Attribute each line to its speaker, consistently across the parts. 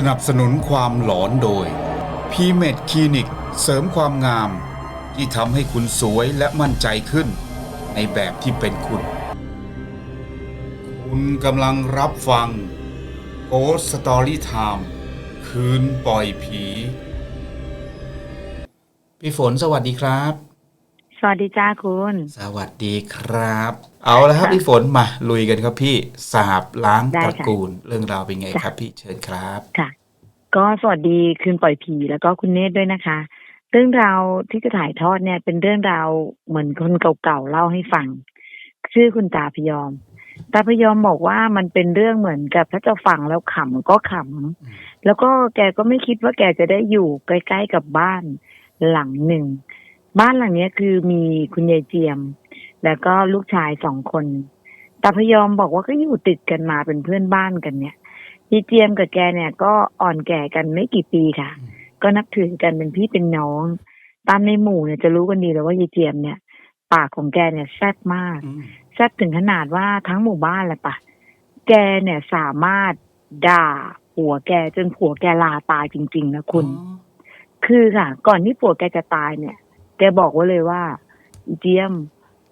Speaker 1: สนับสนุนความหลอนโดย p m e d c l i n i c เสริมความงาม ที่ทำให้คุณสวยและมั่นใจขึ้น ในแบบที่เป็นคุณ คุณกำลังรับฟัง Ghost Story Time คืนปล่อยผี พี่ฝนสวัสดีครับ
Speaker 2: สวัสดีจ้าคุณ
Speaker 1: สวัสดีครับ เอาละครับ
Speaker 2: ค่ะ
Speaker 1: พี่ฝนมาลุยกันครับพี่สาบล้าง
Speaker 2: ได้
Speaker 1: ต
Speaker 2: ค่ะ
Speaker 1: ระกูล เรื่องราวเป็นไง
Speaker 2: จ้ะ
Speaker 1: ครับ พี่เชิญครับ
Speaker 2: ค่ะ ก็สวัสดีคืนปล่อยผีแล้วก็คุณเนตรด้วยนะคะ เรื่องราวที่จะถ่ายทอดเนี่ย เป็นเรื่องราวเหมือนคนเก่าๆเล่าให้ฟัง ชื่อคุณตาพยอมตาพยอมบอกว่ามันเป็นเรื่องเหมือนกับถ้าจะฟังแล้วขำก็ขำแล้วก็แกก็ไม่คิดว่าแกจะได้อยู่ใกล้ๆกับบ้านหลังหนึ่ง บ้านหลังเนี้ยคือมีคุณยายเจียม แล้วก็ลูกชายสองคนตาพยอมบอกว่าก็อยู่ติดกันมาเป็นเพื่อนบ้านกันเนี่ยยายเจียมกับแกเนี่ยก็อ่อนแก่กันไม่กี่ปีค่ะ
Speaker 1: อืม
Speaker 2: ก็นับถือกันเป็นพี่เป็นน้อง ตามในหมู่เนี่ยจะรู้กันดีเลยว่ายายเจียมเนี่ย ปากของแกเนี่ยแซ่บมาก
Speaker 1: อืม
Speaker 2: แซ่บถึงขนาดว่าทั้งหมู่บ้านเลยปะแกเนี่ยสามารถด่าผัวแกจนผัวแกลาตายจริง ๆ นะคุณ
Speaker 1: อ๋อ
Speaker 2: คือค่ะ ก่อนที่ผัวแกจะตายเนี่ย แกบอกไว้เลยว่าอีเจียม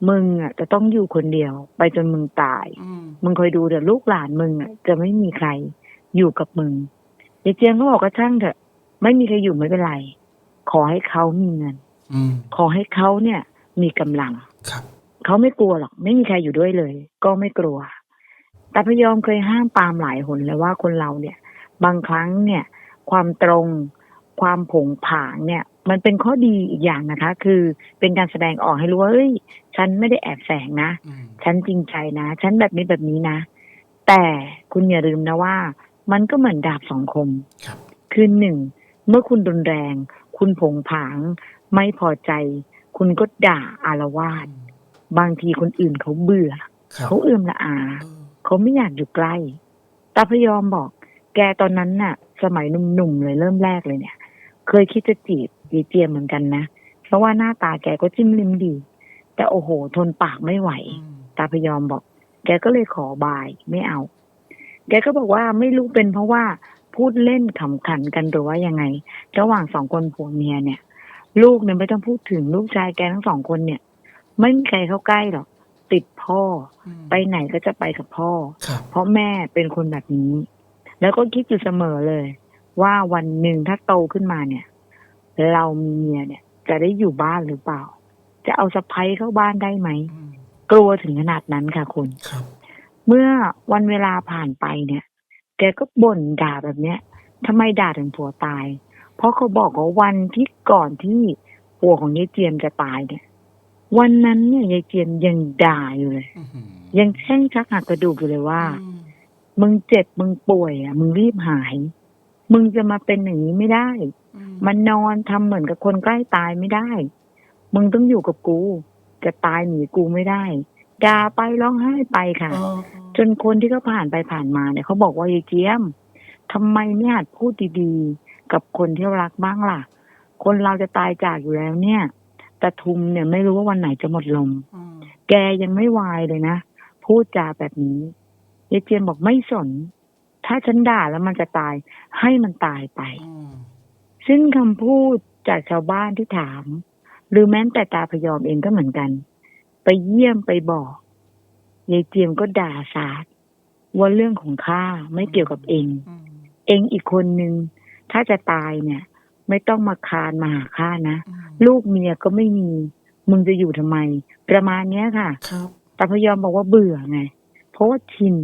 Speaker 2: มึงอะ จะต้องอยู่คนเดียว ไปจนมึงตาย
Speaker 1: อืม
Speaker 2: มึงคอยดูเดี๋ยวลูกหลานมึงอะจะไม่มีใครอยู่กับมึงยายเจียมก็บอกก็ช่างเถอะไม่มีใครอยู่ไม่เป็นไร ขอให้เขามีเงิน
Speaker 1: อืม
Speaker 2: ขอให้เขาเนี่ย มีกำลัง
Speaker 1: ครับ
Speaker 2: เขาไม่กลัวหรอก ไม่มีใครอยู่ด้วยเลย ก็ไม่กลัว แต่พยอมเคยห้ามปรามหลายหนเลยว่าคนเราเนี่ย บางครั้งเนี่ย ความตรง ความผงผางเนี่ย มันเป็นข้อดีอีกอย่างนะคะ คือเป็นการแสดงออกให้รู้ว่าเอ้ย ฉันไม่ได้แอบแฝงนะ
Speaker 1: อืม
Speaker 2: ฉันจริงใจนะ ฉันแบบนี้แบบนี้นะ แต่คุณอย่าลืมนะว่า มันก็เหมือนดาบสองคม
Speaker 1: ครับ
Speaker 2: คือหนึ่ง เมื่อคุณรุนแรง คุณผงผาง ไม่พอใจ คุณก็ด่าอารวาสบางทีคนอื่นเขาเบื่อ
Speaker 1: ครับ
Speaker 2: เขาเอื่อมละอา
Speaker 1: เออ
Speaker 2: เขาไม่อยากอยู่ใกล้ตาพยอมบอก แกตอนนั้นน่ะ สมัยหนุ่มๆเลยเริ่มแรกเลยเนี่ย เคยคิดจะจีบ ยีเจียมเหมือนกันนะ เพราะว่าหน้าตาแกก็จิ้มลิมดี แต่โอ้โห ทนปากไม่ไหว
Speaker 1: อืม
Speaker 2: ตาพยอมบอก แกก็เลยขอบายไม่เอา แกก็บอกว่าไม่รู้เป็นเพราะว่าพูดเล่นขำขันกันหรือว่ายังไง ระหว่างสองคนผัวเมียเนี่ย ลูกเนี่ยไม่ต้องพูดถึงลูกชายแกทั้งสองคนเนี่ย ไม่มีใครเข้าใกล้หรอกติดพ่อ
Speaker 1: อืม
Speaker 2: ไปไหนก็จะไปกับพ่อ
Speaker 1: ครับ
Speaker 2: เพราะแม่เป็นคนแบบนี้ แล้วก็คิดอยู่เสมอเลย ว่าวันหนึ่งถ้าโตขึ้นมาเนี่ย เรามีเมียเนี่ย จะได้อยู่บ้านหรือเปล่า จะเอาสะพ้ยเข้าบ้านได้ไหม
Speaker 1: อืม
Speaker 2: กลัวถึงขนาดนั้นค่ะคุณ
Speaker 1: ครับ
Speaker 2: เมื่อวันเวลาผ่านไปเนี่ย แกก็บ่นด่าแบบเนี้ยทำไมด่าถึงผัวตาย เพราะเขาบอกว่าวันที่ก่อนที่ผัวของยายเจียมจะตายเนี่ย วันนั้นเนี่ยยายเจียมยังด่าอยู่เลย
Speaker 1: อื้อหือ
Speaker 2: ยังแช่งชักหักกระดูกอยู่เลยว่า
Speaker 1: อืม
Speaker 2: มึงเจ็บมึงป่วยอะ มึงรีบหาย มึงจะมาเป็นอย่างนี้ไม่ได้
Speaker 1: อื ม
Speaker 2: มันนอนทำเหมือนกับคนใกล้ตายไม่ได้ มึงต้องอยู่กับกู จะตายหนีกูไม่ได้ด่าไปร้องไห้ไปค่ะ
Speaker 1: เออ
Speaker 2: จนคนที่เขาผ่านไปผ่านมาเนี่ยเขาบอกว่ายายเจียมทำไมไม่หัดพูดดีๆกับคนที่รักบ้างล่ะ คนเราจะตายจากอยู่แล้วเนี่ยตะทุมเนี่ยไม่รู้ว่าวันไหนจะหมดลม
Speaker 1: อืม
Speaker 2: แกยังไม่วายเลยนะ พูดจาแบบนี้ยายเจียมบอกไม่สน ถ้าฉันด่าแล้วมันจะตาย ให้มันตายไป
Speaker 1: อืม
Speaker 2: ซึ่งคำพูดจากชาวบ้านที่ถาม หรือแม้แต่ตาพยอมเองก็เหมือนกัน ไปเยี่ยมไปบอกยายเจียมก็ด่าสาดว่าเรื่องของข้าไม่เกี่ยวกับเอง
Speaker 1: อืม
Speaker 2: เองอีกคนนึงถ้าจะตายเนี่ย ไม่ต้องมาคานมาหาข้านะ
Speaker 1: อืม
Speaker 2: ลูกเมียก็ไม่มี มึงจะอยู่ทำไม ประมาณเนี้ยค่ะ
Speaker 1: ครับ
Speaker 2: ตาพยอมบอกว่าเบื่อไง เพราะว่าชิน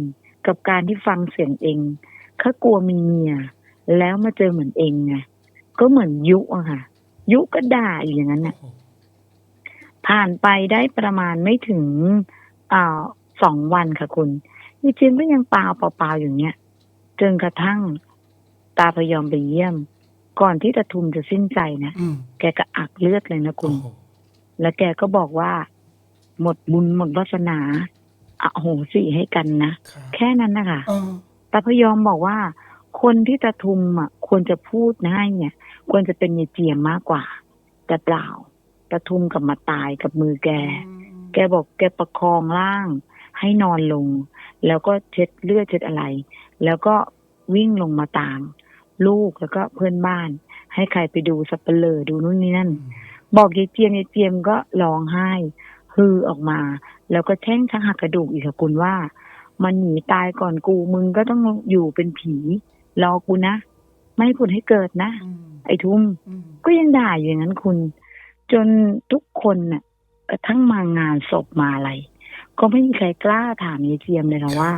Speaker 2: กับการที่ฟังเสียงเองเขากลัวมีเมียแล้วมาเจอเหมือนเองไง ก็เหมือนยุอะค่ะ ยุก็ด่าอยู่อย่างนั้นน่ะ
Speaker 1: โอ้โห
Speaker 2: ผ่านไปได้ประมาณไม่ถึงอ่าสองวันค่ะคุณยีเจียมก็ยังเปล่าเปล่าๆอย่างเนี้ยจนกระทั่งตาพยอมไปเยี่ยม ก่อนที่ตะทุมจะสิ้นใจนะ
Speaker 1: อืม
Speaker 2: แกก็อักเลือดเลยนะคุ
Speaker 1: โอ้
Speaker 2: ณ
Speaker 1: โห
Speaker 2: แล้วแกก็บอกว่า หมดบุญหมดวาสนาอโหสิให้กันนะ
Speaker 1: ครับ
Speaker 2: แค่นั้นนะคะ
Speaker 1: เออ
Speaker 2: ตาพยอมบอกว่า คนที่ตะทุมอะควรจะพูดให้เนี่ย ควรจะเป็นยายเจียมมากกว่า แต่เปล่าตะทุมกลับมาตายกับมือแก แกบอกแกประคองร่าง ให้นอนลง แล้วก็เช็ดเลือดเช็ดอะไร แล้วก็วิ่งลงมาตาม ลูกแล้วก็เพื่อนบ้าน ให้ใครไปดูสับเปลอดูนู่นนี่นั่น บอกยายเจียมยายเจียมก็ร้องไห้ฮือออกมา แล้วก็แช่งชักหักกระดูกอีกค่ะคุณว่า มันหนีตายก่อนกูมึงก็ต้องอยู่เป็นผี รอกูนะ ไม่ให้ผลให้เกิดนะ
Speaker 3: อืม
Speaker 2: ไอ้ทุ่ม
Speaker 3: อืม
Speaker 2: ก็ยังด่าอยู่อย่างนั้นคุณ จนทุกคนน่ะกระทั่งมางานศพมาอะไร ก็ไม่มีใครกล้าถามยายเจียมเลยค่ะว่า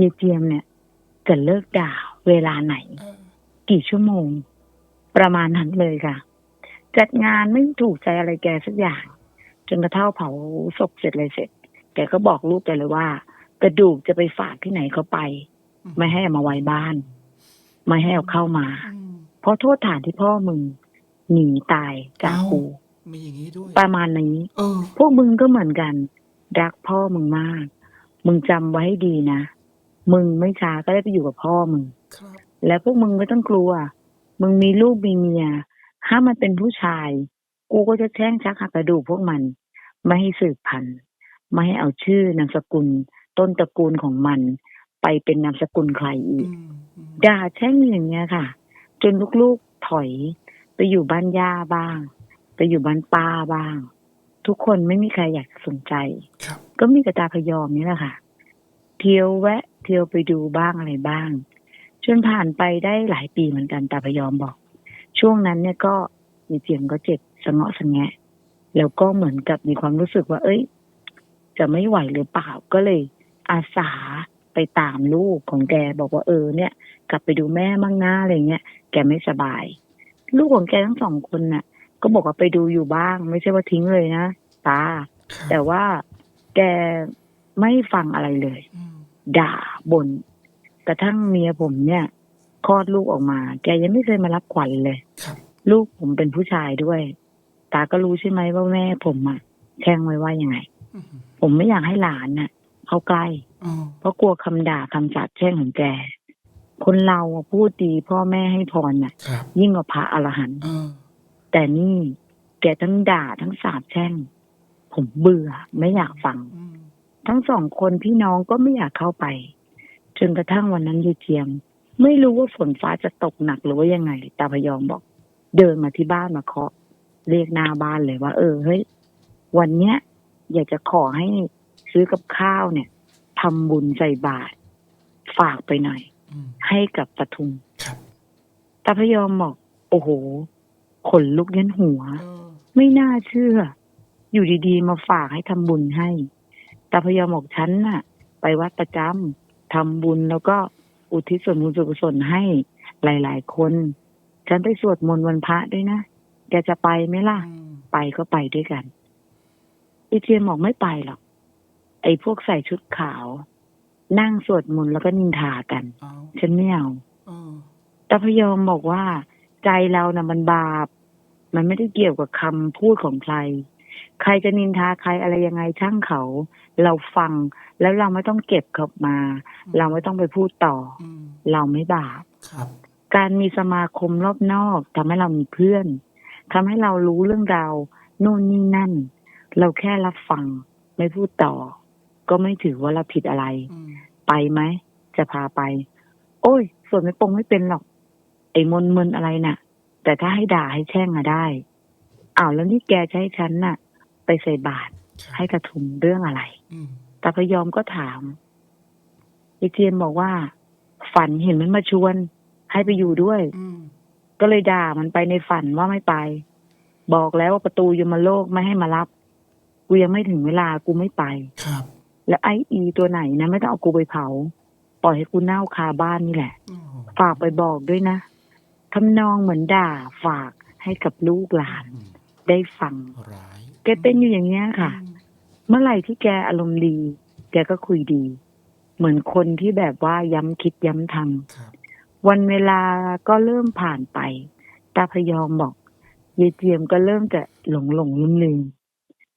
Speaker 2: ยายเจียมเนี่ย จะเลิกด่าเวลาไหน
Speaker 3: เออ
Speaker 2: กี่ชั่วโมง ประมาณนั้นเลยค่ะ จัดงานไม่ถูกใจอะไรแกสักอย่าง จนกระทั่งเผาศพเสร็จเลยเสร็จแกก็บอกลูกแกเลยว่า กระดูกจะไปฝากที่ไหนเขาไป ไม่ให้เอามาไว้บ้าน ไม่ให้เอาเข้ามา
Speaker 3: อืม
Speaker 2: เพราะโทษฐานที่พ่อมึงหนีตายจาก
Speaker 3: เอ้า
Speaker 2: กู
Speaker 3: มีอย่างนี้ด้วย
Speaker 2: ประมาณนี้
Speaker 3: เออ
Speaker 2: พวกมึงก็เหมือนกัน รักพ่อมึงมาก มึงจำไว้ให้ดีนะ มึงไม่ช้าก็ได้ไปอยู่กับพ่อมึง
Speaker 3: ครับ
Speaker 2: แล้วพวกมึงไม่ต้องกลัว มึงมีลูกมีเมีย ถ้ามันเป็นผู้ชาย กูก็จะแช่งชักหักกระดูกพวกมัน ไม่ให้สืบพันธุ์ ไม่ให้เอาชื่อนามสกุล ต้นตระกูลของมัน ไปเป็นนามสกุลใครอีก
Speaker 3: อืมอืม
Speaker 2: ด่าแช่งอย่างเงี้ยค่ะ จนลูกๆถอย ไปอยู่บ้านย่าบ้าง ไปอยู่บ้านป้าบ้าง ทุกคนไม่มีใครอยากสนใจ
Speaker 3: ครับ
Speaker 2: ก็มีกระตาพยอมนี่แหละค่ะ เที่ยวแวะ เที่ยวไปดูบ้างอะไรบ้าง จนผ่านไปได้หลายปีเหมือนกันตาพยอมบอก ช่วงนั้นเนี่ยก็มีเจียมก็เจ็บสะเงาะสะแงะแล้วก็เหมือนกับมีความรู้สึกว่า เอ้ย จะไม่ไหวหรือเปล่าก็เลยอาสา ไปตามลูกของแกบอกว่าเออเนี่ย กลับไปดูแม่มั่งหน้าอะไรเงี้ยแกไม่สบาย ลูกของแกทั้งสองคนน่ะ ก็บอกว่าไปดูอยู่บ้าง ไม่ใช่ว่าทิ้งเลยนะตา
Speaker 3: ครับ
Speaker 2: แต่ว่าแกไม่ฟังอะไรเลย
Speaker 3: อืม
Speaker 2: ด่าบน่นกระทั่งเมียผมเนี่ยคลอดลูกออกมา แกยังไม่เคยมารับขวัญเลย
Speaker 3: ครับ
Speaker 2: ลูกผมเป็นผู้ชายด้วย ตาก็รู้ใช่ไหมว่าแม่ผมอะแช่งไว้ว่ายังไง
Speaker 3: อืม
Speaker 2: ผมไม่อยากให้หลานน่ะ เข้าใกล้
Speaker 3: อ๋อ
Speaker 2: เพราะกลัวคำด่าคำสาปแช่งของแก คนเราอะพูดดีพ่อแม่ให้พรน่ะ
Speaker 3: ครับ
Speaker 2: ยิ่งกว่าพระอรหันต์
Speaker 3: เออ
Speaker 2: แต่นี่แกทั้งด่าทั้งสาปแช่ง ผมเบื่อไม่อยากฟัง
Speaker 3: อืม
Speaker 2: ทั้งสองคนพี่น้องก็ไม่อยากเข้าไป จนกระทั่งวันนั้นยายเจียม ไม่รู้ว่าฝนฟ้าจะตกหนักหรือว่ายังไง ตาพยอมบอก เดินมาที่บ้านมาเคาะเรียกหน้าบ้านเลยว่า เออเฮ้ยวันเนี้ย อยากจะขอให้ ซื้อกับข้าวเนี่ยทำบุญใส่บาตรฝากไปหน่อย
Speaker 3: อืม
Speaker 2: ให้กับปทุม
Speaker 3: ครับ
Speaker 2: ตาพยอมบอก โอ้โห ขนลุกยันหัว
Speaker 3: เออ
Speaker 2: ไม่น่าเชื่อ อยู่ดีๆ มาฝากให้ทำบุญให้ตาพยอมบอกฉันน่ะ ไปวัดประจำทำบุญแล้วก็อุทิศส่วนบุญส่วนกุศลให้หลาย ๆ คน ฉันไปสวดมนต์วันพระด้วยนะแกจะไปไหมล่ะ
Speaker 3: อืม
Speaker 2: ไปก็ไปด้วยกันอีเทียมบอกไม่ไปหรอก ไอ้พวกใส่ชุดขาว นั่งสวดมนต์แล้วก็นินทากัน
Speaker 3: เอา
Speaker 2: ฉันไม่เอา
Speaker 3: เออ
Speaker 2: ตาพยอมบอกว่า ใจเรานะ่ะมันบาป มันไม่ได้เกี่ยวกับคำพูดของใคร ใครจะนินทาใครอะไรยังไงช่างเขา เราฟังแล้วเราไม่ต้องเก็บกลับมา เราไม่ต้องไปพูดต่อ
Speaker 3: อืม
Speaker 2: เราไม่บาป
Speaker 3: ครับ
Speaker 2: การมีสมาคมรอบนอกทำให้เรามีเพื่อนทำให้เรารู้เรื่องราวโน่นนี่นั่น เราแค่รับฟังไม่พูดต่อ ก็ไม่ถือว่าเราผิดอะไร
Speaker 3: อืม
Speaker 2: ไปไหมจะพาไป โอ้ย ส่วนไม่ปรงไม่เป็นหรอก ไอ้มนมึนอะไรน่ะ แต่ถ้าให้ด่าให้แช่งอะได้อ้าวแล้วนี่แกจะให้ฉันน่ะ ไปใส่บาตร
Speaker 3: ครับ
Speaker 2: ให้กระทุมเรื่องอะไร
Speaker 3: อืม
Speaker 2: ตาพยอมก็ถามไอเทียนบอกว่า ฝันเห็นมันมาชวน ให้ไปอยู่ด้วย
Speaker 3: อืม
Speaker 2: ก็เลยด่ามันไปในฝันว่าไม่ไป บอกแล้วว่าประตูยมโลกไม่ให้มารับ กูยังไม่ถึงเวลากูไม่ไป
Speaker 3: ครับ
Speaker 2: แล้วไออีตัวไหนนะไม่ต้องเอากูไปเผา ปล่อยให้กูเน่าคาบ้านนี่แหละ
Speaker 3: โอ้โห
Speaker 2: ฝากไปบอกด้วยนะทำนองเหมือนด่าฝากให้กับลูกหลาน
Speaker 3: อืม
Speaker 2: ได้ฟัง
Speaker 3: ร้าย
Speaker 2: แกเป็นอยู่อย่างเงี้ยค่ะ
Speaker 3: อืม
Speaker 2: เมื่อไหร่ที่แกอารมณ์ดี แกก็คุยดี เหมือนคนที่แบบว่าย้ำคิดย้ำท
Speaker 3: ครับำ
Speaker 2: วันเวลาก็เริ่มผ่านไป ตาพยอมบอกยายเจียมก็เริ่มจะหลงหลงลืมลืม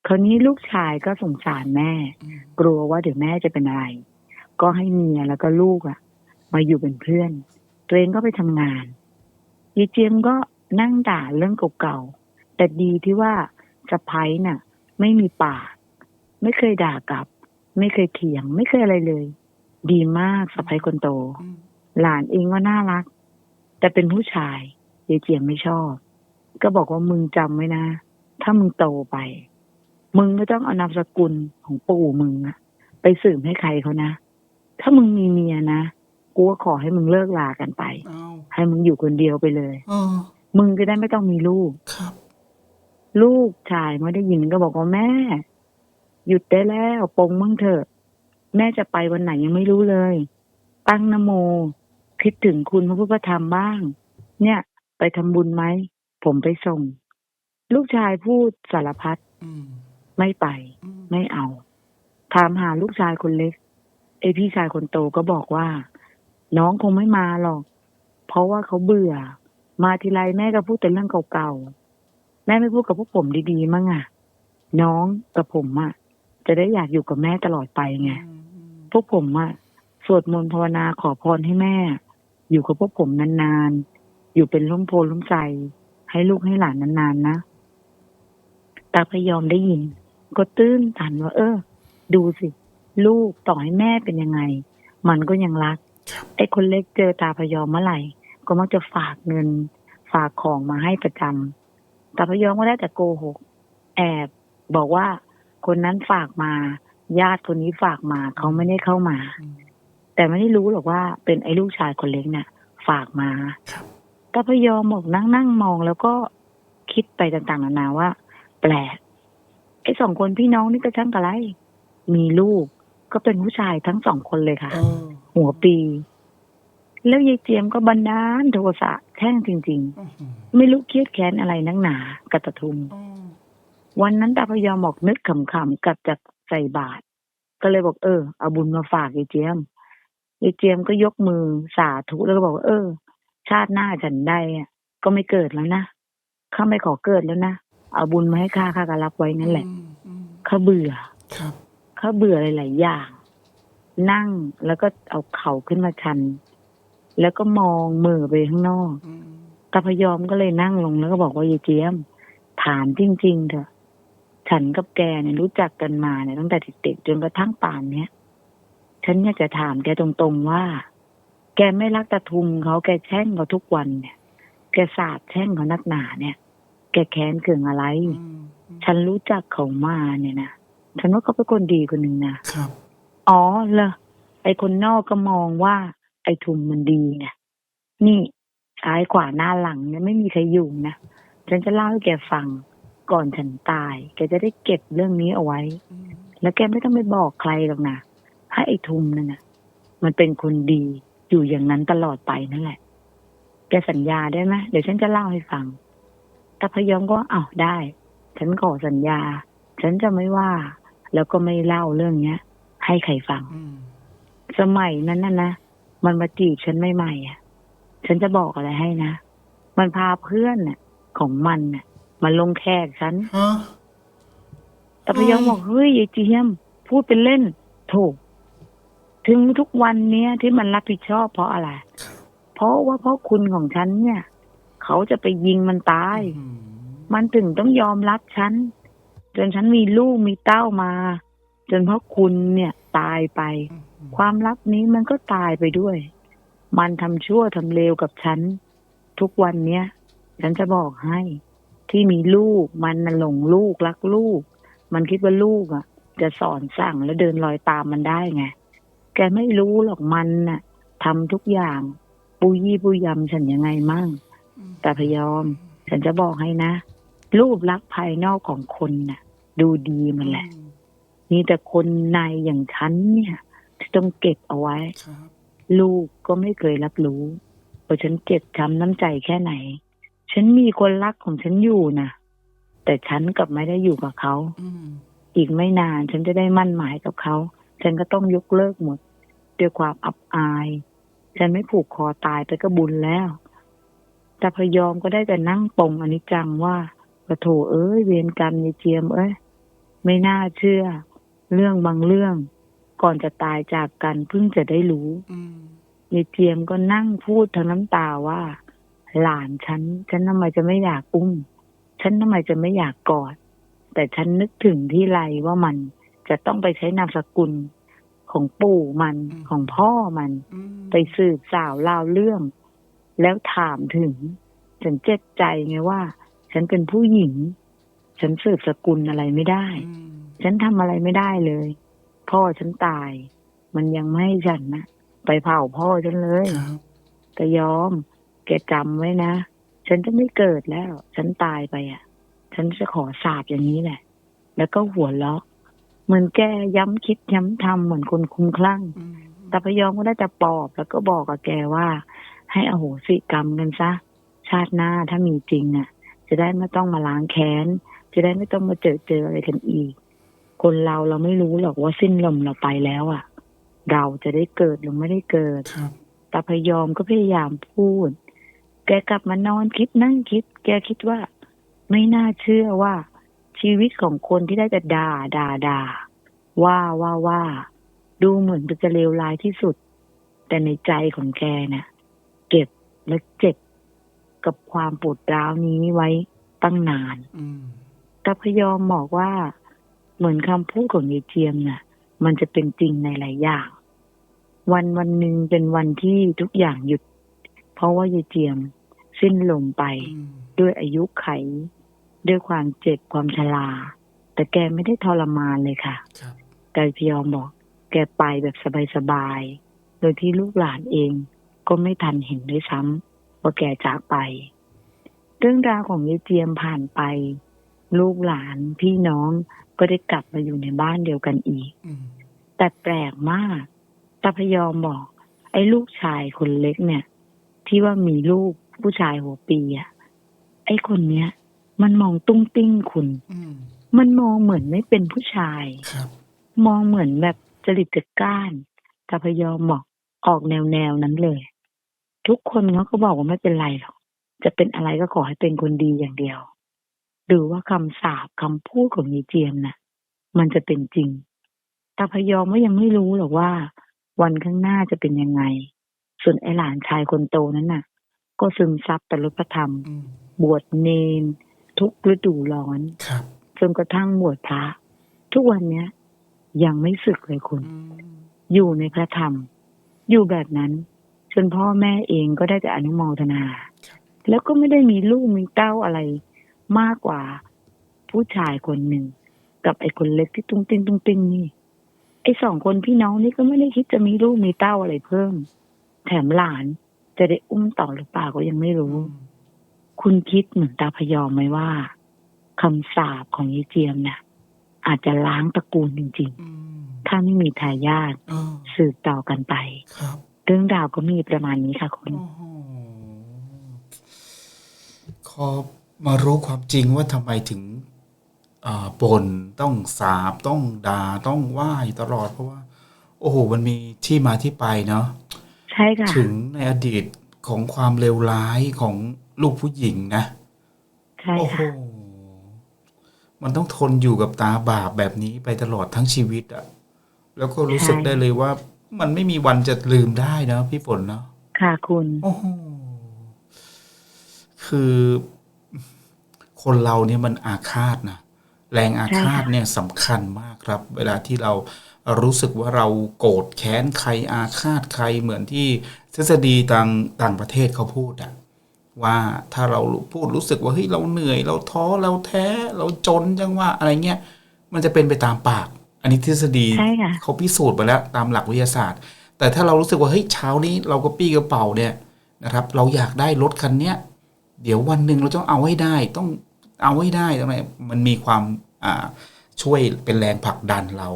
Speaker 2: คราวนี้ลูกชายก็สงสารแม่
Speaker 3: อืม
Speaker 2: กลัวว่าเดี๋ยวแม่จะเป็นอะไร ก็ให้เมียแล้วก็ลูกอะมาอยู่เป็นเพื่อน ตัวเองก็ไปทำงานยายเจียมก็นั่งด่าเรื่องเก่าๆแต่ดีที่ว่าสะพ้ยน่ะ ไม่มีปาก ไม่เคยด่ากลับ ไม่เคยเถียง ไม่เคยอะไรเลย ดีมากสะพ้ยคนโต
Speaker 3: อืม
Speaker 2: หลานเองก็น่ารัก แต่เป็นผู้ชายยายเจียมไม่ชอบ ก็บอกว่ามึงจำไว้นะ ถ้ามึงโตไป มึงไม่ต้องเอานามสกุลของปู่มึงอะไปสืบให้ใครเขานะ ถ้ามึงมีเมียนะกูก็ขอให้มึงเลิกลากันไป
Speaker 1: เอา
Speaker 2: ให้มึงอยู่คนเดียวไปเลย
Speaker 1: เออ
Speaker 2: มึงจะได้ไม่ต้องมีลูก
Speaker 1: ครับ
Speaker 2: ลูกชายไม่ได้ยินก็บอกว่าแม่ หยุดได้แล้วปงมึงเถอะ แม่จะไปวันไหนยังไม่รู้เลย ตั้งนะโม คิดถึงคุณพระพุทธธรรมบ้าง เนี่ย ไปทำบุญไหม ผมไปส่ง ลูกชายพูดสารพัด
Speaker 1: อืม
Speaker 2: ไม่ไป
Speaker 1: อืม
Speaker 2: ไม่เอา ถามหาลูกชายคนเล็ก ไอพี่ชายคนโตก็บอกว่า น้องคงไม่มาหรอก เพราะว่าเขาเบื่อ มาทีไรแม่ก็พูดแต่เรื่องเก่าๆ แม่ไม่พูดกับพวกผมดีๆมั้งอะน้องกับผมอะจะได้อยากอยู่กับแม่ตลอดไปไง
Speaker 1: อืมอืม
Speaker 2: พวกผมอะสวดมนต์ภาวนาขอพรให้แม่ อยู่กับพวกผมนานๆ อยู่เป็นร่มโพล่มใสให้ลูกให้หลานนานๆนะตาพยอมได้ยิน ก็ตื้นตันว่า เออ ดูสิ ลูกต่อให้แม่เป็นยังไง มันก็ยังรัก
Speaker 1: ครับ
Speaker 2: ไอ้คนเล็กเจอตาพยอมเมื่อไหร่ ก็มักจะฝากเงิน ฝากของมาให้ประจำตาพยอมก็ได้แต่โกหก แอบบอกว่าคนนั้นฝากมา ญาติคนนี้ฝากมาเขาไม่ได้เข้ามา
Speaker 1: อืม
Speaker 2: แต่ไม่ได้รู้หรอกว่าเป็นไอ้ลูกชายคนเล็กน่ะฝากมา
Speaker 1: ครับ
Speaker 2: ตาพยอมบอกนั่งนั่งมองแล้วก็คิดไปต่างๆนานาว่า แปลก ไอ้สองคนพี่น้องนี่ก็ช่างกะไร มีลูกก็เป็นผู้ชายทั้งสองคนเลยค่ะ
Speaker 1: เออ
Speaker 2: หัวปี แล้วยายเจียมก็บันดาลโทสะแช่งจริง
Speaker 1: อื้อหือ
Speaker 2: ๆไม่รู้เครียดแค้นอะไรนักหนากับตะทุม
Speaker 1: อ๋อ
Speaker 2: วันนั้นตาพยอมบอกนึกขำๆกลับจากใส่บาตรก็เลยบอกเออเอาบุญมาฝากยายเจียมยายเจียมก็ยกมือสาธุแล้วก็บอกว่าเออ ชาติหน้าฉันได้อะก็ไม่เกิดแล้วนะข้าไม่ขอเกิดแล้วนะ เอาบุญมาให้ข้าข้าก็รับไว้นั่นแหละ
Speaker 1: อืมอืม
Speaker 2: ข้าเบื่อ
Speaker 1: ครับ
Speaker 2: ข้าเบื่อหลายๆอย่าง นั่งแล้วก็เอาเข่าขึ้นมาชัน แล้วก็มองมือไปข้างนอก
Speaker 1: อืม
Speaker 2: ตาพยอมก็เลยนั่งลงแล้วก็บอกว่ายายเจียมถามจริงๆเถอะ ฉันกับแกเนี่ยรู้จักกันมาเนี่ยตั้งแต่เด็กๆจนกระทั่งป่านเนี้ยฉันอยากจะถามแกตรงๆว่า แกไม่รักตาทุมเขาแกแช่งเขาทุกวันเนี่ย แกสาบแช่งเขานักหนาเนี่ย แกแค้นเคืองอะไร
Speaker 1: อืมอืม
Speaker 2: ฉันรู้จักเขามาเนี่ยนะฉันว่าเขาเป็นคนดีคนหนึ่งนะ
Speaker 1: ครับ
Speaker 2: อ๋อเหรอไอคนนอกก็มองว่า ไอทุมมันดีนะนี่ซ้ายขวาหน้าหลังเนี่ยไม่มีใครอยู่นะฉันจะเล่าให้แกฟังก่อนฉันตาย แกจะได้เก็บเรื่องนี้เอาไว้
Speaker 1: อืม
Speaker 2: แล้วแกไม่ต้องไปบอกใครหรอกนะให้ไอทุมนั่นนะมันเป็นคนดีอยู่อย่างนั้นตลอดไปนั่นแหละ แกสัญญาได้ไหมเดี๋ยวฉันจะเล่าให้ฟัง ตาพยอมก็อ้าวได้ ฉันขอสัญญา ฉันจะไม่ว่า แล้วก็ไม่เล่าเรื่องเนี้ย ให้ใครฟัง
Speaker 1: อืม
Speaker 2: สมัยนั้นนะนะมันมาจีบฉันใหม่ๆอะ ฉันจะบอกอะไรให้นะ มันพาเพื่อนน่ะ ของมันน่ะมาลงแขกฉัน
Speaker 1: ฮะ
Speaker 2: แต่พยอมบอกเฮ้ยยายเจียม พูดเป็นเล่นถูกถึงทุกวันเนี้ยที่มันรับผิดชอบเพราะอะไร เพราะว่าเพราะคุณของฉันเนี่ย เขาจะไปยิงมันตาย
Speaker 1: อืม
Speaker 2: มันถึงต้องยอมรับฉัน จนฉันมีลูกมีเต้ามา จนเพราะคุณเนี่ยตายไป
Speaker 1: อืม
Speaker 2: ความลับนี้มันก็ตายไปด้วย มันทำชั่วทำเลวกับฉัน ทุกวันเนี้ยฉันจะบอกให้ ที่มีลูกมันน่ะหลงลูกรักลูก มันคิดว่าลูกอะ จะสอนสั่งแล้วเดินรอยตามมันได้ไง แกไม่รู้หรอกมันน่ะทำทุกอย่างปุยยี่ปุยยำฉันยังไงมั่ง แต่พยอม ฉันจะบอกให้นะ รูปลักษณ์ภายนอกของคนน่ะ ดูดีมันแหละมีแต่คนในอย่างฉันเนี่ยที่ต้องเก็บเอาไว้
Speaker 1: ครับ
Speaker 2: ลูกก็ไม่เคยรับรู้ว่าฉันเจ็บช้ำน้ำใจแค่ไหน ฉันมีคนรักของฉันอยู่นะแต่ฉันกลับไม่ได้อยู่กับเขา
Speaker 1: อืม
Speaker 2: อีกไม่นานฉันจะได้มั่นหมายกับเขา ฉันก็ต้องยกเลิกหมด ด้วยความอับอาย ฉันไม่ผูกคอตายไปก็บุญแล้ว แต่พยอมก็ได้แต่นั่งปรงอนิจจังว่าปะโถเอ้ยเวรกรรมยายเจียมเอ้ยไม่น่าเชื่อ เรื่องบางเรื่อง ก่อนจะตายจากกันเพิ่งจะได้รู้
Speaker 1: อืม
Speaker 2: ยายเจียมก็นั่งพูดทั้งน้ำตาว่า หลานฉัน ฉันทำไมจะไม่อยากอุ้ม ฉันทำไมจะไม่อยากกอด แต่ฉันนึกถึงที่ไรว่ามันจะต้องไปใช้นามสกุลของปู่มันของพ่อมัน
Speaker 1: อืม
Speaker 2: ไปสืบสาวเล่าวเรื่อง แล้วถามถึง ฉันเจ็บใจไงว่า ฉันเป็นผู้หญิง ฉันสืบสกุลอะไรไม่ได้
Speaker 1: อืม
Speaker 2: ฉันทำอะไรไม่ได้เลย พ่อฉันตาย มันยังไม่ให้ฉันนะไปเผาพ่อฉันเลย
Speaker 1: ครับ
Speaker 2: แต่ยอม แกจำไว้นะ ฉันจะไม่เกิดแล้ว ฉันตายไปอะ ฉันจะขอสาบอย่างนี้แหละ แล้วก็หัวเราะเหมือนแกย้ำคิดย้ำทำเหมือนคนคลุ้มคลั่ง
Speaker 1: อืม
Speaker 2: ตาพยอมก็ได้แต่ปลอบแล้วก็บอกกับแกว่า ให้อโหสิกรรมกันซะ ชาติหน้าถ้ามีจริงอะ จะได้ไม่ต้องมาล้างแค้น จะได้ไม่ต้องมาเจอเจออะไรกันอีก คนเราเราไม่รู้หรอกว่าสิ้นลมเราไปแล้วอะ เราจะได้เกิดหรือไม่ได้เกิด
Speaker 1: ครับ
Speaker 2: ตาพยอมก็พยายามพูด แกกลับมานอนคิดนั่งคิด แกคิดว่า ไม่น่าเชื่อว่า ชีวิตของคนที่ได้แต่ด่าด่าด่าว่าว่าว่า ดูเหมือนจะเลวร้ายที่สุด แต่ในใจของแกน่ะเก็บ และเจ็บกับความปวดร้าวนี้ไว้ตั้งนาน
Speaker 1: อืม
Speaker 2: ตาพยอมบอกว่าเหมือนคำพูดของยายเจียมน่ะ มันจะเป็นจริงในหลายอย่าง วันวันหนึ่งเป็นวันที่ทุกอย่างหยุด เพราะว่ายายเจียมสิ้นลมไป
Speaker 1: อืม
Speaker 2: ด้วยอายุไข ด้วยความเจ็บความชราแต่แกไม่ได้ทรมานเลยค่ะ
Speaker 1: ครับ
Speaker 2: แกพยอมบอก แกไปแบบสบายๆ โดยที่ลูกหลานเอง ก็ไม่ทันเห็นด้วยซ้ำว่าแกจากไป เรื่องราวของยายเจียมผ่านไป ลูกหลานพี่น้องก็ได้กลับมาอยู่ในบ้านเดียวกันอีก
Speaker 1: อืม
Speaker 2: แต่แปลกมากตาพยอมบอก ไอ้ลูกชายคนเล็กเนี่ย ที่ว่ามีลูกผู้ชายหัวปีอะไอ้คนเนี้ย มันมองตุ้งติ้งคุณ
Speaker 1: อืม
Speaker 2: มันมองเหมือนไม่เป็นผู้ชาย
Speaker 1: ครับ
Speaker 2: มองเหมือนแบบจริตจักร้านตาพยอมบอกออกแนวแนวๆนั้นเลย ทุกคนเขาก็บอกว่าไม่เป็นไรหรอกจะเป็นอะไรก็ขอให้เป็นคนดีอย่างเดียวหรือว่าคำสาปคำพูดของยายเจียมน่ะ มันจะเป็นจริงตาพยอมก็ยังไม่รู้หรอกว่า วันข้างหน้าจะเป็นยังไง ส่วนไอหลานชายคนโตนั้นน่ะ ก็ซึมซับแต่รถพระธรรม
Speaker 1: อืม
Speaker 2: บวชเนน ทุกฤดูร้อน
Speaker 1: ครับ
Speaker 2: จนกระทั่งบวชพระ ทุกวันเนี้ย ยังไม่สึกเลยคุณ
Speaker 1: อืม
Speaker 2: อยู่ในพระธรรม อยู่แบบนั้น จนพ่อแม่เองก็ได้แต่อนุโมทนา แล้วก็ไม่ได้มีลูกมีเต้าอะไรมากกว่าผู้ชายคนหนึ่ง กับไอ้คนเล็กที่ตุ้งติ้งตุ้งติ้งนี่ ไอ้สองคนพี่น้องนี่ก็ไม่ได้คิดจะมีลูกมีเต้าอะไรเพิ่ม แถมหลานจะได้อุ้มต่อหรือเปล่าก็ยังไม่รู้ คุณคิดเหมือนตาพยอมไหมว่าคำสาปของยายเจียมน่ะ อาจจะล้างตระกูลจริง
Speaker 1: อืม
Speaker 2: ๆถ้าไม่มีทายาท
Speaker 1: อ๋อ
Speaker 2: สืบต่อกันไป
Speaker 1: ครับ
Speaker 2: เรื่องราวก็มีประมาณนี้ค่ะคุณ
Speaker 1: โอ้โหพอมารู้ความจริงว่าทำไมถึงอ่าบ่นต้องสาบต้องด่าต้องว่าอยู่ตลอดเพราะว่า โอ้โห มันมีที่มาที่ไปเนาะ
Speaker 2: ใช่ค่ะ
Speaker 1: ถึงในอดีตของความเลวร้ายของลูกผู้หญิงนะ
Speaker 2: ใช่
Speaker 1: โอ้โห
Speaker 2: ค่ะ
Speaker 1: มันต้องทนอยู่กับตาบาปแบบนี้ไปตลอดทั้งชีวิตอะแล้วก็รู้สึก
Speaker 2: ใช่
Speaker 1: ได้เลยว่า มันไม่มีวันจะลืมได้นะพี่ฝนเนาะ
Speaker 2: ค่ะคุณ
Speaker 1: โอ้โหคือคนเราเนี่ยมันอาฆาตนะแรงอาฆาตเนี่ยสำคัญมากครับ เวลาที่เรารู้สึกว่าเราโกรธแค้นใครอาฆาตใครเหมือนที่ทฤษฎีต่างต่างประเทศเขาพูดอะว่าถ้าเราพูดรู้สึกว่าเฮ้ยเราเหนื่อย เราท้อเราแท้ เราจนจังว่าอะไรเงี้ยมันจะเป็นไปตามปาก อันนี้ทฤษฎี
Speaker 2: ใช่ค่ะ
Speaker 1: เขาพิสูจน์ไปแล้วตามหลักวิทยาศาสตร์ แต่ถ้าเรารู้สึกว่าเฮ้ยเช้านี้เราก็ปี้กระเป๋าเนี่ยนะครับ เราอยากได้รถคันเนี้ยเดี๋ยววันหนึ่งเราต้องเอาให้ได้ ต้องเอาให้ได้ตรงไหนมันมีความอ่าช่วยเป็นแรงผลักดันเรา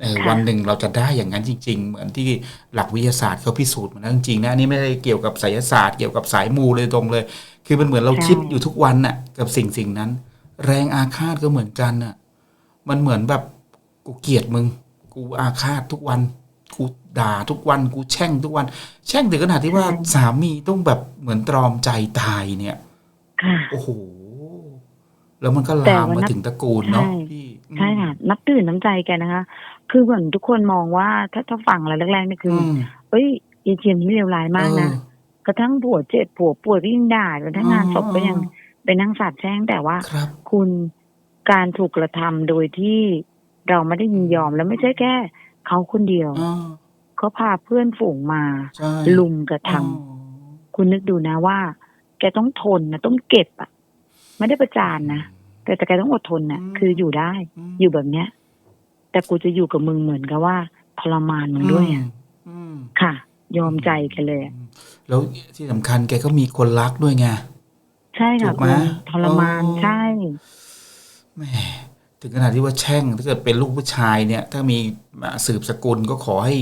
Speaker 1: เออ
Speaker 2: ค่ะ
Speaker 1: วันหนึ่งเราจะได้อย่างนั้นจริง ๆ เหมือนที่หลักวิทยาศาสตร์เขาพิสูจน์มาแล้วจริงๆนะอันนี้ไม่ได้เกี่ยวกับไสยศาสตร์เกี่ยวกับสายมูเลยตรงเลย คือมันเหมือนเราคิดอยู่ทุกวันน่ะ กับสิ่งสิ่งนั้น แรงอาฆาตก็เหมือนกันน่ะ มันเหมือนแบบ กูเกลียดมึง กูอาฆาตทุกวัน กูด่าทุกวัน กูแช่งทุกวัน แช่งถึงขนาดที่ว่า
Speaker 2: ใช่
Speaker 1: สามีต้องแบบเหมือนตรอมใจตายเนี่ย
Speaker 2: ค่ะ
Speaker 1: โอ้โหแล้วมันก็
Speaker 2: แต่
Speaker 1: ลาม
Speaker 2: ว่า
Speaker 1: มา
Speaker 2: นับ
Speaker 1: ถึงตระกูลเนาะ
Speaker 2: ใช่
Speaker 1: พี่อืม
Speaker 2: ใช่ค่ะนับตื่นน้ำใจแกนะคะ คือเหมือนทุกคนมองว่าถ้าถ้าฟังอะไรแรกๆนี่คือ
Speaker 1: อื
Speaker 2: อ
Speaker 1: ม
Speaker 2: เอ้ยยายเจียมนี่เลวร้ายมากนะ
Speaker 1: เออก
Speaker 2: ระทั่งผัวเจ็บผัวป่วยก็ยังด่ากระทั่งงานศพก็ยังไปนั่งสาบแช่งแต่ว่า
Speaker 1: ครับ
Speaker 2: คุณการถูกกระทำโดยที่ เราไม่ได้ยินยอมแล้วไม่ใช่แค่เขาคนเดียว
Speaker 1: อ่า
Speaker 2: เขาพาเพื่อนฝูงมา
Speaker 1: ใช่
Speaker 2: ลุมกระทำ
Speaker 1: อ๋อ
Speaker 2: คุณนึกดูนะว่า แกต้องทนนะต้องเก็บอะ ไม่ได้ประจานนะแต่แต่แกต้องอดทนนะคืออยู่ได้
Speaker 1: ม
Speaker 2: อยู่แบบเนี้ย แต่กูจะอยู่กับมึงเหมือนกับว่าทรมานมึงด้วยอะ
Speaker 1: อืม
Speaker 2: ค่ะ ยอมใจกันเลยอะ
Speaker 1: แล้วที่สำคัญแกก็มีคนรักด้วยไง
Speaker 2: ใช่ค่ะ
Speaker 1: ถูกไหม
Speaker 2: คุณทรมาน
Speaker 1: เออ
Speaker 2: ใช่
Speaker 1: แหม ถึงขนาดที่ว่าแช่งถ้าเกิดเป็นลูกผู้ชายเนี่ย ถ้ามีสืบสกุลก็ขอให้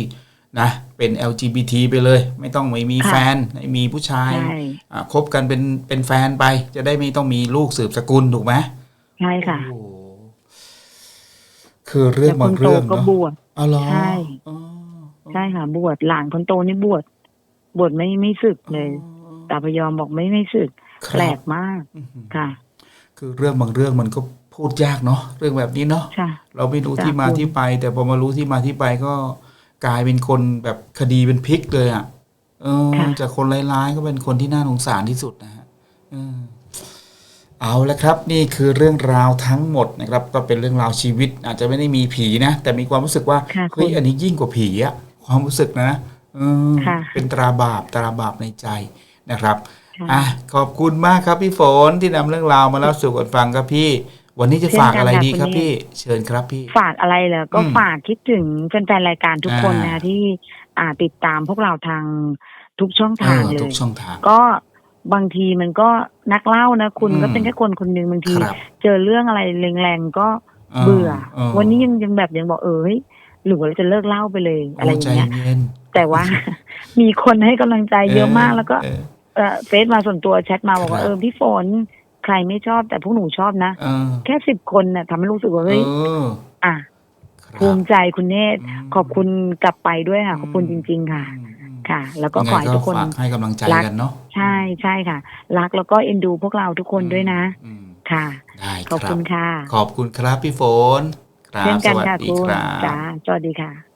Speaker 1: นะเป็น LGBT ไปเลย ไม่ต้องไม่มี
Speaker 2: ค่ะ
Speaker 1: แฟนไม่มีผู้ชาย
Speaker 2: ใช่
Speaker 1: อ่าคบกันเป็นเป็นแฟนไป จะได้ไม่ต้องมีลูกสืบสกุลถูกไหม
Speaker 2: ใช่ค่ะ
Speaker 1: โอ้โหคือเรื่อง
Speaker 2: แต่ค
Speaker 1: บาง
Speaker 2: นโต
Speaker 1: เรื่อง
Speaker 2: ก็
Speaker 1: เนาะ
Speaker 2: บวช
Speaker 1: อ๋อเหรอ
Speaker 2: ใช่
Speaker 1: อ๋อ
Speaker 2: ใช่ค่ะบวชหลานคนโตนี่บวชบวชไม่ไม่สึกเลย
Speaker 1: อ๋อ
Speaker 2: ตาพยอมบอกไม่ไม่สึก
Speaker 1: ครับ
Speaker 2: แปลกมาก
Speaker 1: อื้อหือ
Speaker 2: ค่ะ
Speaker 1: คือเรื่องบางเรื่องมันก็ พูดยากเนาะเรื่องแบบนี้เนาะ
Speaker 2: ใช่
Speaker 1: เราไม่รู้
Speaker 2: จ้ะ
Speaker 1: ที่มา
Speaker 2: คุณ
Speaker 1: ที่ไป แต่พอมารู้ที่มาที่ไปก็กลายเป็นคนแบบคดีเป็นพลิกเลยอะ่ะเออ
Speaker 2: ค่ะ
Speaker 1: จากคนร้ายๆก็เป็นคนที่น่าสงสารที่สุดนะฮะเออเอาละครับ นี่คือเรื่องราวทั้งหมดนะครับ ก็เป็นเรื่องราวชีวิต อาจจะไม่ได้มีผีนะ แต่มีความรู้สึกว่า
Speaker 2: ค่ะ
Speaker 1: เฮ้ย
Speaker 2: คุณ
Speaker 1: อันนี้ยิ่งกว่าผีอะความรู้สึกนะเออ
Speaker 2: ค่ะ
Speaker 1: เป็นตราบาปตราบาปในใจนะครับ
Speaker 2: ค่ะ
Speaker 1: อะขอบคุณมากครับพี่ฝนที่นำเรื่องราวมาเล่าสู่กันฟังครับพี่ วันนี้จะฝากอะไรดีครับพี่เชิญครับพี่
Speaker 2: ฝากอะไรเหรอก็
Speaker 1: อืม
Speaker 2: ฝากคิดถึงแฟนๆรายการทุกคน
Speaker 1: อ่า
Speaker 2: นะที่อ่าติดตามพวกเราทางทุกช่องทาง
Speaker 1: เออ
Speaker 2: เล
Speaker 1: ทุ
Speaker 2: ย
Speaker 1: กช่องทาง
Speaker 2: ก็บางทีมันก็นักเล่านะคุณ
Speaker 1: อืม
Speaker 2: ก็เป็นแค่คนคนหนึ่งบางที
Speaker 1: ครับ
Speaker 2: เจอเรื่องอะไรแรงๆก็เบื่อ วันนี้ยังยังแบบยังบอกเออเฮ้ยหรือว่าเราจะเลิกเล่าไปเลยอะไรอย่างเงี้ย
Speaker 1: โใจเย็น
Speaker 2: แต่ว่ามีคนให้กำลังใจเยอะมากแล้วก็
Speaker 1: เออ
Speaker 2: เอ่อเฟซมาส่วนตัวแชทมาบอกว่า
Speaker 1: ครับ
Speaker 2: เออพี่ฝน ใครไม่ชอบแต่พวกหนูชอบนะ
Speaker 1: เออ
Speaker 2: แค่สิบคนน่ะทำให้รู้สึกว่า
Speaker 1: เอ
Speaker 2: เฮ้ย
Speaker 1: อ
Speaker 2: อะ
Speaker 1: ครับ
Speaker 2: ภูมิใจคุณเนตร
Speaker 1: ม
Speaker 2: ขอบคุณกลับไปด้วยค่ะ ขอบคุณ
Speaker 1: อื
Speaker 2: จ
Speaker 1: ม
Speaker 2: ริง ๆ ค่ะ
Speaker 1: อืมอืม
Speaker 2: ค่ะ แล้วก็
Speaker 1: ยังไง
Speaker 2: ขอให้ทุกคน
Speaker 1: ฝากให้กำลังใจ
Speaker 2: รัก
Speaker 1: กันเนาะ
Speaker 2: ใช่ใช่ค่ะ รักแล้วก็เอ็นดูพวกเราทุกคนด้วยนะ
Speaker 1: อืม
Speaker 2: ค่ะ
Speaker 1: ได้
Speaker 2: ขอบ
Speaker 1: ครั
Speaker 2: คุ
Speaker 1: บ
Speaker 2: ณค่ะ
Speaker 1: ขอบคุณครับพี่ฝนครับ
Speaker 2: เช่น
Speaker 1: ส
Speaker 2: กัน
Speaker 1: วัส
Speaker 2: ค่ะ
Speaker 1: ดี
Speaker 2: คุณ
Speaker 1: ครับ
Speaker 2: จ้าสวัสดีค่ะ